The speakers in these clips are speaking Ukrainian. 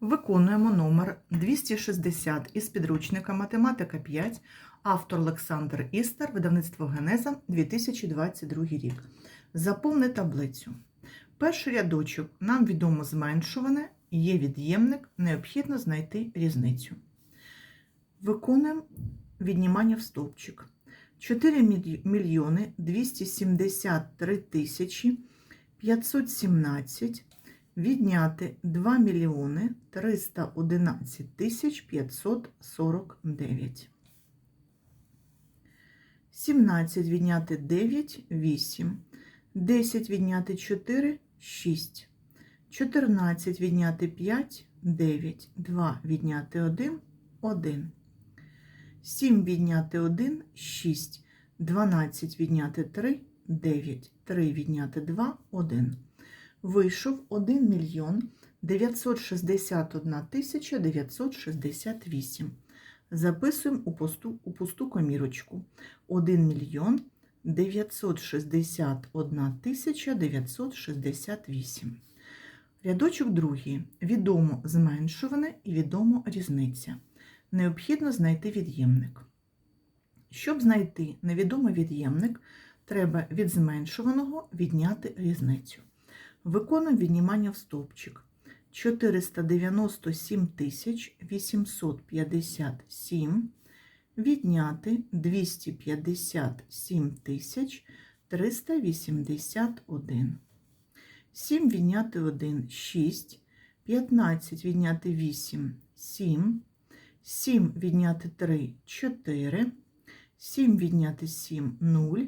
Виконуємо номер 260 із підручника Математика 5, автор Олександр Істер, видавництво Генеза 2022 рік. Заповни таблицю. Перший рядочок нам відомо зменшуване, є від'ємник, необхідно знайти різницю. Виконуємо віднімання в стовпчик. 4 мільйони 273 тисячі 517 відняти 2 мільйони 311 тисяч 549. 17 відняти 9 – 8. 10 відняти 4 – 6. 14 відняти 5 – 9. 2 відняти 1 – 1. 7 відняти 1 – 6. 12 відняти 3 – 9. 3 відняти 2 – 1. Вийшов 1 мільйон 961 тисяча 968. Записуємо у пусту, у пусту комірочку. 1 мільйон 961 тисяча 968. Рядочок другий. Відомо зменшуване і відомо різниця. Необхідно знайти від'ємник. Щоб знайти невідомий від'ємник, треба від зменшуваного відняти різницю. Виконуємо віднімання в стовпчик. 497 тисяч 857 відняти 257 тисяч 381. 7 відняти 1 – 6, 15 відняти 8 – 7, 7 відняти 3 – 4, 7 відняти 7 – 0,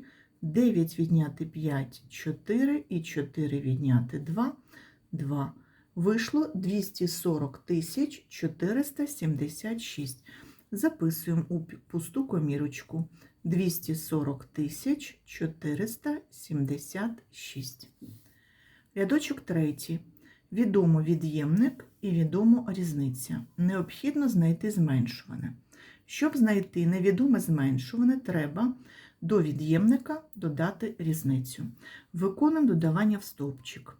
9 відняти 5 – 4 і 4 відняти 2 – 2. Вийшло 240 тисяч 476. Записуємо у пусту комірочку 240 тисяч 476. Рядочок третій. Відомо від'ємник і відомо різниця. Необхідно знайти зменшуване. Щоб знайти невідоме зменшуване, треба до від'ємника додати різницю. Виконуємо додавання в стовпчик.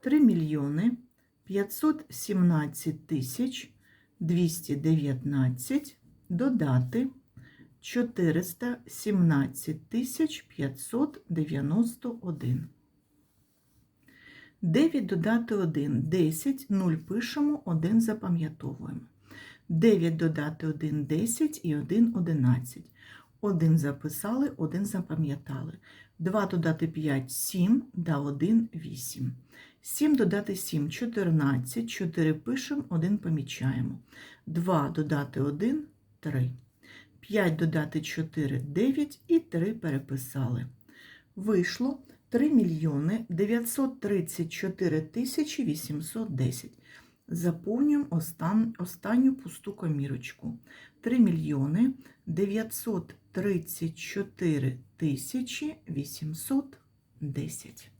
3 мільйони 517 тисяч 219 додати 417 тисяч 591. 9 додати 1 – 10, 0 пишемо, 1 запам'ятовуємо. 9 додати 1 – 10 і 1 – 11. 1 записали, 1 запам'ятали. 2 додати 5 – 7, да 1 – 8. 7 додати 7 – 14, 4 пишемо, 1 помічаємо. 2 додати 1 – 3. 5 додати 4 – 9 і 3 переписали. Вийшло 3 мільйони 934 тисячі 810. Заповнюємо остан, останню пусту комірочку. 3 мільйони 934 тисячі 810.